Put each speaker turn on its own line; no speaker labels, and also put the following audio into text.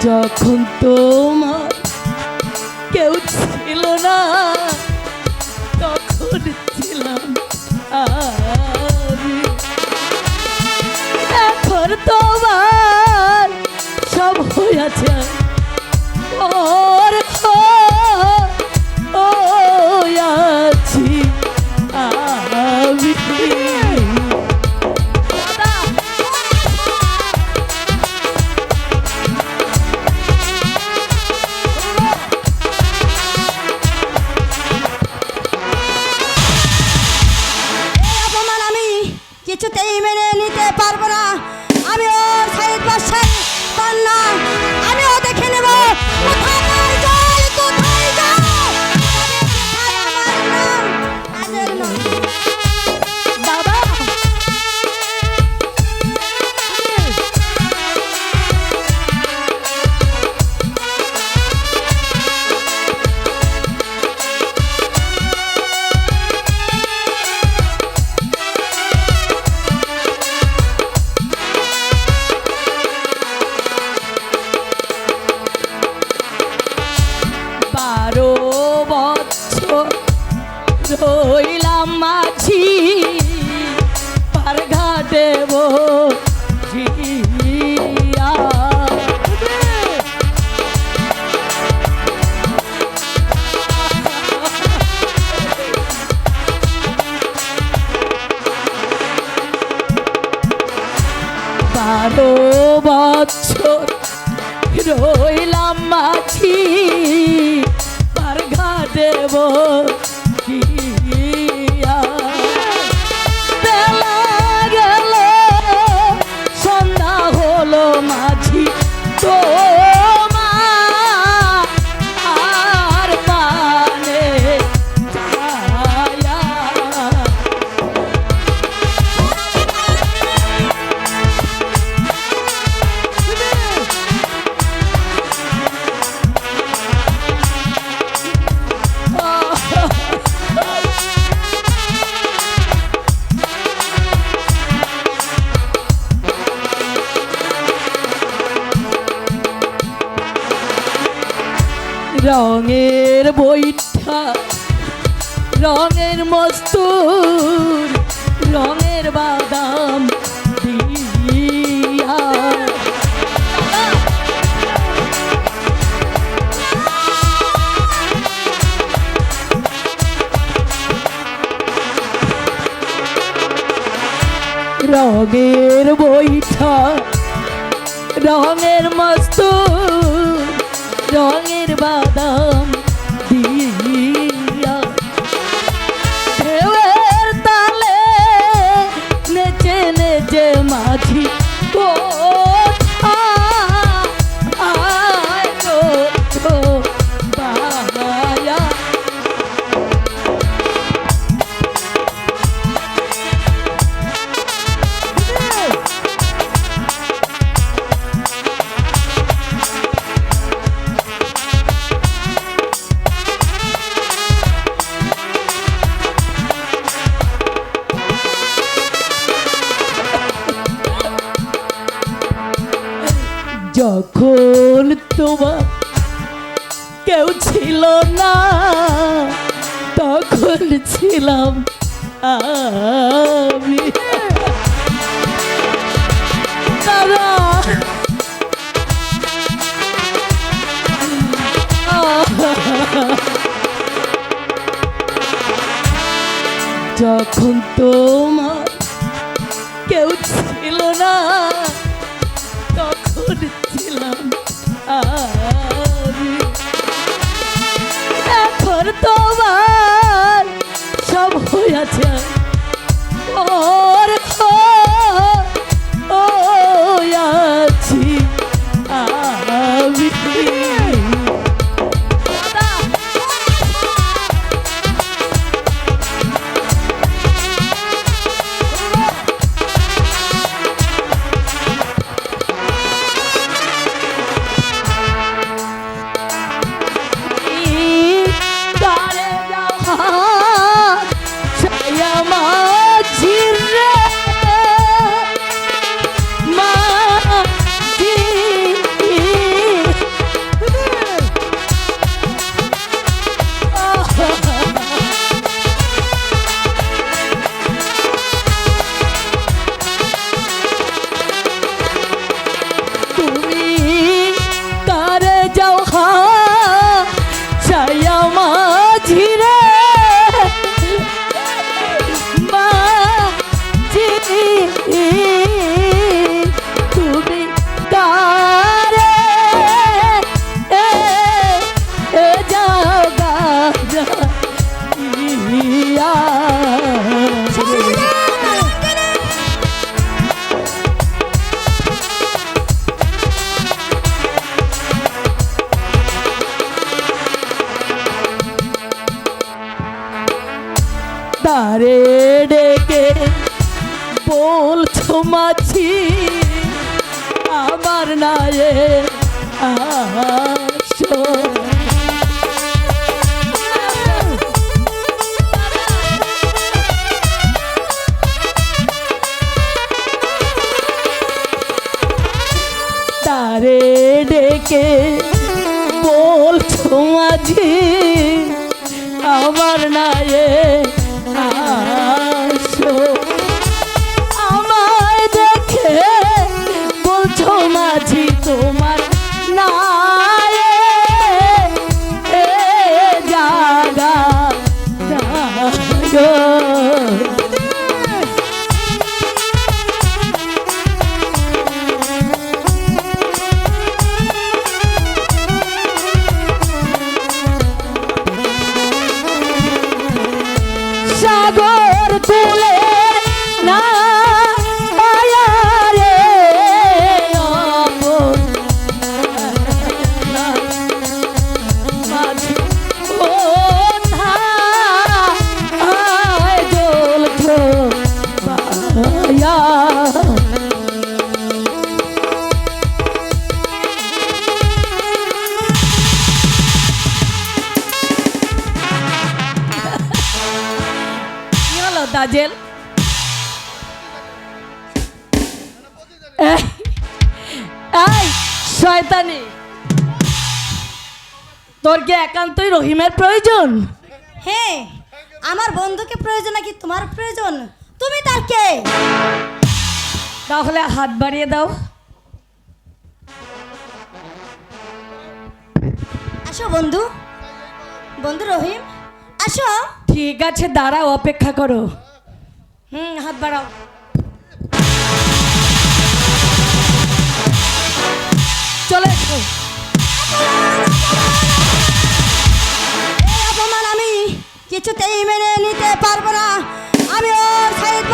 যখন তোমার কেউ ছিল না তখন ছিলাম এখন তোমার সব হয়েছে ওর রইলাম মাঝি পার ঘাটে। বারো বছর রইলাম মাঝি পার ঘাটে বসিয়া। রঙের বইঠা রঙের মস্তুর রঙের বাদাম রঙের বইঠা রঙের মস্তুর রঙের বাদাম। যখন তোমার কেউ ছিল না তখন ছিলাম আমি। যখন তারে ডেকে বলছো মাছি আমার নায়ে আসো। তারে ডেকে বলছো মাঝি আমার নায়ে তুলে দাজেল। এই, শয়তানি। তোর কি একান্তই রহিমের প্রয়োজন?
হ্যাঁ আমার বন্ধুকে প্রয়োজন নাকি তোমার প্রয়োজন? তুমি তার কে?
তাহলে হাত বাড়িয়ে দাও।
আসো বন্ধু। বন্ধু রহিম আসো।
ঠিক আছে, দাঁড়াও, অপেক্ষা করো। হুম, হাত বাড়াও। চলে এসো।
অপমান আমি কিছুতেই মেনে নিতে পারব না। আমি ওর সাইদ